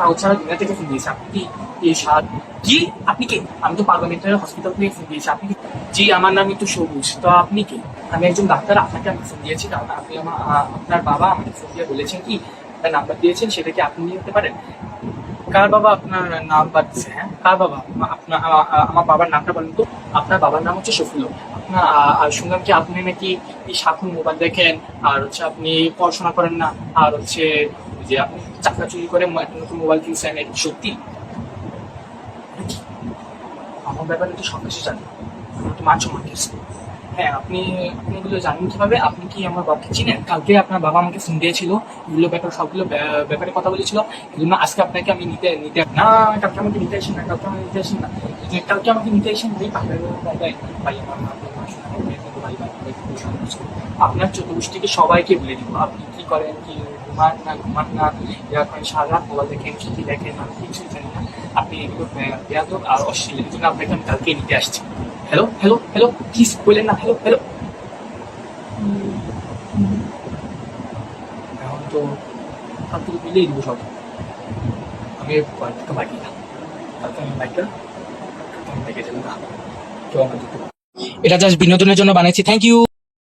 পাগল ছাড়া দুনিয়া থেকে ফোন দিয়েছি আপনি কি কি? আপনি কে? আমি তো পাগল হসপিটাল থেকে ফোন দিয়েছি আপনি জি, আমার নাম একটু সবুজ। তো আপনি কে? আমি একজন ডাক্তার, আপনাকে আমি ফোন দিয়েছি কারণ আপনি আমার আপনার বাবা আমাকে ফোন দিয়ে বলেছেন কি একটা নাম্বার দিয়েছেন, সেটা কি আপনি নিতে পারেন? কার বাবা আপনার নাম পাচ্ছে হ্যাঁ? কার বাবা? আপনার আমার বাবার নামটা বলেন তো। আপনার বাবার নাম হচ্ছে শফিউল আপনার শুনলাম কি আপনি নাকি এই সাক্ষণ মোবাইল দেখেন, আর হচ্ছে আপনি পড়াশোনা করেন না, আর হচ্ছে যে আপনি চাকরা চুরি করে নতুন মোবাইল কিনছেন এটা সত্যি? আমার ব্যাপারে তো সব কিছু জানি। আমার তো মান সম্মান হ্যাঁ আপনি এগুলো জানেন কীভাবে আপনি কি আমার বাবাকে চিনেন কালকে আপনার বাবা আমাকে ফোন দিয়েছিল এগুলো ব্যাপার সবগুলো ব্যাপারে কথা বলেছিল এগুলো না আজকে আপনাকে আমি নিতে নিতে না কালকে আমাকে নিতে আসেন না কালকে আমাকে নিতে আসেন না কালকে আমাকে নিতে আসেন ভাই ভাই আপনার চতুর্থীকে সবাইকে বলে দিব আপনি কি করেন কি ঘুমান না ঘুমান না ইয়া করেন সারা রাত মোবাইল দেখেন ছুটি দেখেন আমি কিছুই জানি না আপনি এগুলো বেয়াদব আর অশ্লীল এই জন্য আপনাকে আমি কালকে নিতে আসছি হ্যালো হ্যালো হ্যালো প্লিজ কইলেন না। হ্যালো হ্যালো এখন তো সব কিছু মিলিয়ে দিব সব। আমি কয়েকটা বাকি না। কালকে আমি বাইকটা। এটা জাস্ট বিনোদনের জন্য বানাইছি থ্যাংক ইউ